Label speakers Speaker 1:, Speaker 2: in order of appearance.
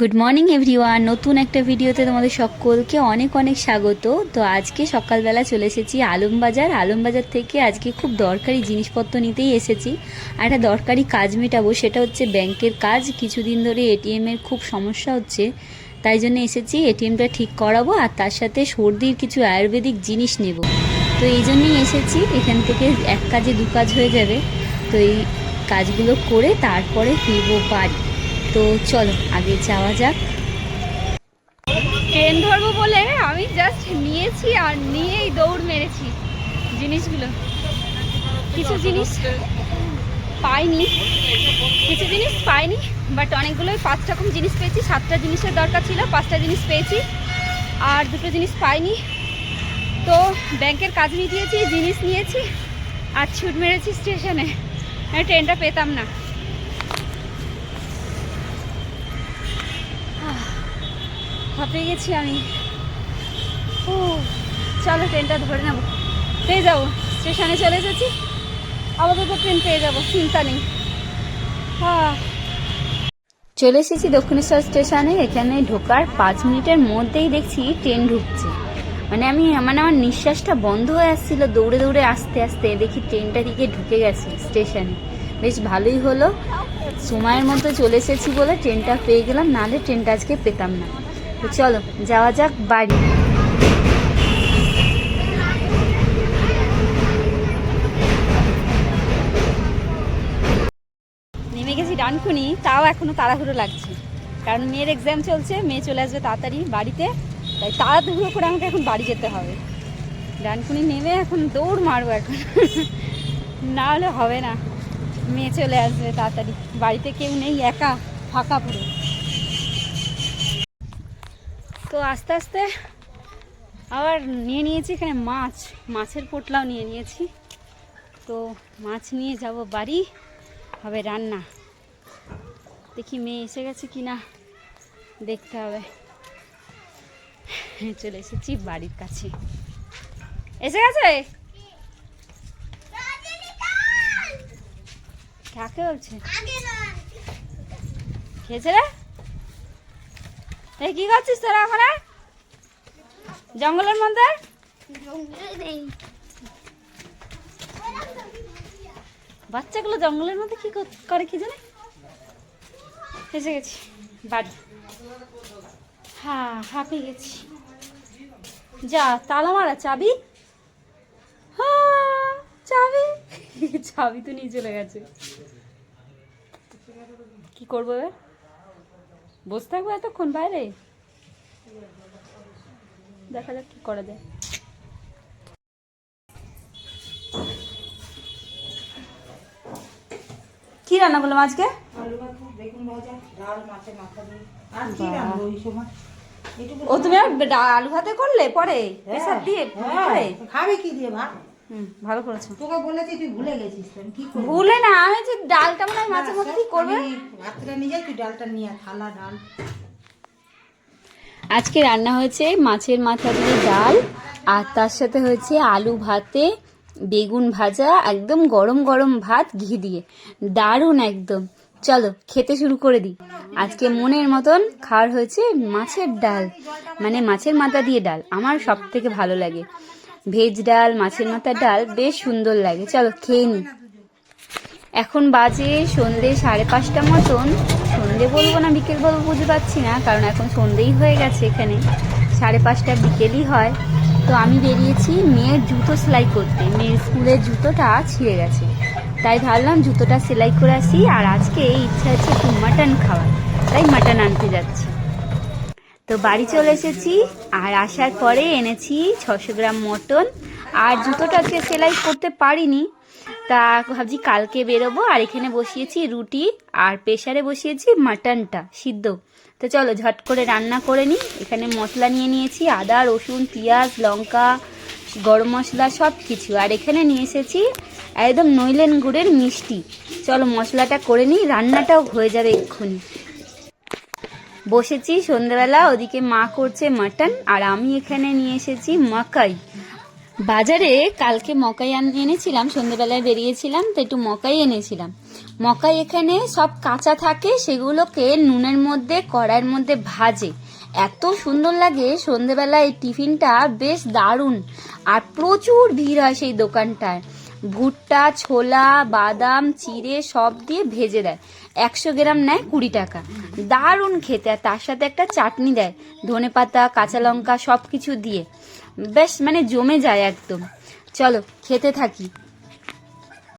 Speaker 1: Good morning everyone নতুন একটা ভিডিওতে তোমাদের সকলকে অনেক অনেক স্বাগত। তো আজকে সকালবেলা চলে এসেছি আলমবাজার আলমবাজার থেকে আজকে খুব দরকারি জিনিসপত্র নিতেই এসেছি। আর একটা দরকারি কাজ মেটাবো, সেটা হচ্ছে ব্যাংকের কাজ। কিছুদিন ধরে এটিএমের খুব সমস্যা হচ্ছে, তাই জন্য এসেছি এটিএমটা ঠিক করাবো আর তার সাথে সর্দির কিছু আয়ুর্বেদিক জিনিস নেব। তো এই জন্যই এসেছি, এখান থেকে এক কাজে দু কাজ হয়ে যাবে। তো এই কাজগুলো করে তারপরে ফিরবো বাড়ি। তো চলো, আগে যাওয়া যাক।
Speaker 2: ট্রেন ধরবো বলে আমি জাস্ট নিয়েছি আর নিয়েই দৌড় মেরেছি জিনিসগুলো। কিছু জিনিস পাইনি। কিছু জিনিস পাইনি বাট অনেকগুলোই পাঁচ রকম জিনিস পেয়েছি। সাতটা জিনিসের দরকার ছিল, পাঁচটা জিনিস পেয়েছি, আর দুটো জিনিস পাইনি। তো ব্যাংকের কাজ মিটিয়েছি, জিনিস নিয়েছি, আর ছুট মেরেছি স্টেশনে। ট্রেনটা পেতাম না। হাঁপিয়ে গেছি আমি। ও চলো ট্রেনটা ধরে নেব। পেয়ে যাব। স্টেশনে চলে এসেছি আপাতত ট্রেন পেয়ে যাব, চিন্তা নেই। হ্যাঁ
Speaker 1: চলে এসেছি দক্ষিণেশ্বর স্টেশনে এখানে ঢোকার পাঁচ মিনিটের মধ্যেই দেখছি ট্রেন ঢুকছে। মানে আমি মানে আমার নিঃশ্বাসটা বন্ধ হয়ে আসছিল দৌড়ে দৌড়ে আসতে আসতে। দেখি ট্রেনটা দিকে ঢুকে গেছে স্টেশনে বেশ ভালোই হলো। সময়ের মধ্যে চলে এসেছি বলে ট্রেনটা পেয়ে গেলাম। নাহলে ট্রেনটা আজকে পেতাম না। তো চলো, যাওয়া যাক বাড়ি।
Speaker 2: নেমে গেছি ডানকুনি, তাও এখনও তাড়াহুড়ো লাগছে। কারণ মেয়ের এক্সাম চলছে, মেয়ে চলে আসবে তাড়াতাড়ি বাড়িতে। তাই তাড়াহুড়ো করে আমাকে এখন বাড়ি যেতে হবে। ডানকুনি নেমে এখন দৌড় মারবো এখন। না হলে হবে না। মেয়ে চলে আসবে তাড়াতাড়ি। বাড়িতে কেউ নেই, একা, ফাঁকা পুরো তো আস্তে আস্তে আবার নিয়ে নিয়েছি এখানে মাছ। মাছের পোটলাও নিয়ে নিয়েছি। তো মাছ নিয়ে যাব বাড়ি। হবে রান্না। দেখি মেয়ে এসে গেছে কি না দেখতে হবে। চলে এসেছি বাড়ির কাছে। এসে গেছে? কাকে বলছে? খেয়েছে রে? এই কি করছিস তোরা ওখানে? জঙ্গলের মধ্যে? বাচ্চাগুলো জঙ্গলের মধ্যে কি করে কি জানে? এসে গেছি। বাড়ি। হ্যাঁ হাঁপিয়ে গেছি। যা, তালা মারা, চাবি? হ্যাঁ চাবি। চাবি তো নিয়ে চলে গেছে। কি করব এবার? বসে থাকব এতক্ষণ বাইরে? দেখা যাক কি করা যায়। কি রান্না করলাম আজকে? ও তুমি আর আলু ভাতে করলে পরে? প্রেসার দিয়ে
Speaker 3: হ্যাঁ, খাবে কি দিয়ে ভাত?
Speaker 2: হুম ভালো করেছ।
Speaker 3: তোকে বলেছি তুই ভুলে গেছিস কি
Speaker 2: ভুলে না আমি যে ডালটা মনে হয় মাঝে মধ্যে কি করবে?
Speaker 3: ভাতটা নিয়ে যাই তুই ডালটা নিয়ে থালা ডাল।
Speaker 1: আজকে রান্না হয়েছে মাছের মাথা দিয়ে ডাল আর তার সাথে হয়েছে আলু ভাতে বেগুন ভাজা একদম গরম গরম ভাত ঘি দিয়ে। দারুণ একদম। চলো খেতে শুরু করে দিই। আজকে মনের মতন খাওয়ার হয়েছে মাছের ডাল মানে মাছের মাথা দিয়ে ডাল আমার সব থেকে ভালো লাগে। ভেজ ডাল, মাছের মাথার ডাল বেশ সুন্দর লাগে। চলো খেয়ে নিই এখন বাজে সন্ধে সাড়ে পাঁচটা মতন। সন্ধে বলব না, বিকেল বলব বুঝতে পারছি না, কারণ এখন সন্ধেই হয়ে গেছে এখানে। সাড়ে পাঁচটা বিকেলই হয়। তো আমি বেরিয়েছি মেয়ের জুতো সেলাই করতে। মেয়ের স্কুলের জুতোটা ছিঁড়ে গেছে। তাই ভাবলাম জুতোটা সেলাই করে আসি, আর আজকে ইচ্ছা হচ্ছে একটু মাটন খাওয়ার। তাই মাটন আনতে যাচ্ছি। তো বাড়ি চলে এসেছি, আর আসার পরে এনেছি ছশো গ্রাম মটন। আর জুতোটা আজকে সেলাই করতে পারিনি, তা ভাবছি কালকে বেরোবো, আর এখানে বসিয়েছি রুটি, আর প্রেশারে বসিয়েছি মাটনটা সিদ্ধ। তো চলো ঝট করে রান্না করে নিই। এখানে মশলা নিয়ে নিয়েছি, আদা, রসুন, পেঁয়াজ, লঙ্কা, গরম মশলা সব কিছু আর এখানে নিয়ে এসেছি একদম নইলেন গুড়ের মিষ্টি। চলো মশলাটা করে নিই, রান্নাটাও হয়ে যাবে এক্ষুনি। বসেছি সন্ধ্যাবেলা, ওদিকে মা করছে মাটন, আর আমি এখানে নিয়ে এসেছি মাকাই। বাজারে কালকে মকাই এনেছিলাম, সন্ধ্যেবেলায় বেরিয়েছিলাম, তো একটু মকাই এনেছিলাম। মকাই এখানে সব কাঁচা থাকে, সেগুলোকে নুনের মধ্যে, কড়াইয়ের মধ্যে ভাজে। এত সুন্দর লাগে সন্ধেবেলা এই টিফিনটা বেশ দারুণ, আর প্রচুর ভিড় হয় সেই দোকানটায়। ভুট্টা, ছোলা, বাদাম, চিড়ে সব দিয়ে ভেজে দেয়। একশো গ্রাম নেয় কুড়ি টাকা। দারুণ খেতে, আর তার সাথে একটা চাটনি দেয়, ধনে পাতা, কাঁচা লঙ্কা সব কিছু দিয়ে। বেশ মানে জমে যায় একদম। চলো, খেতে থাকি।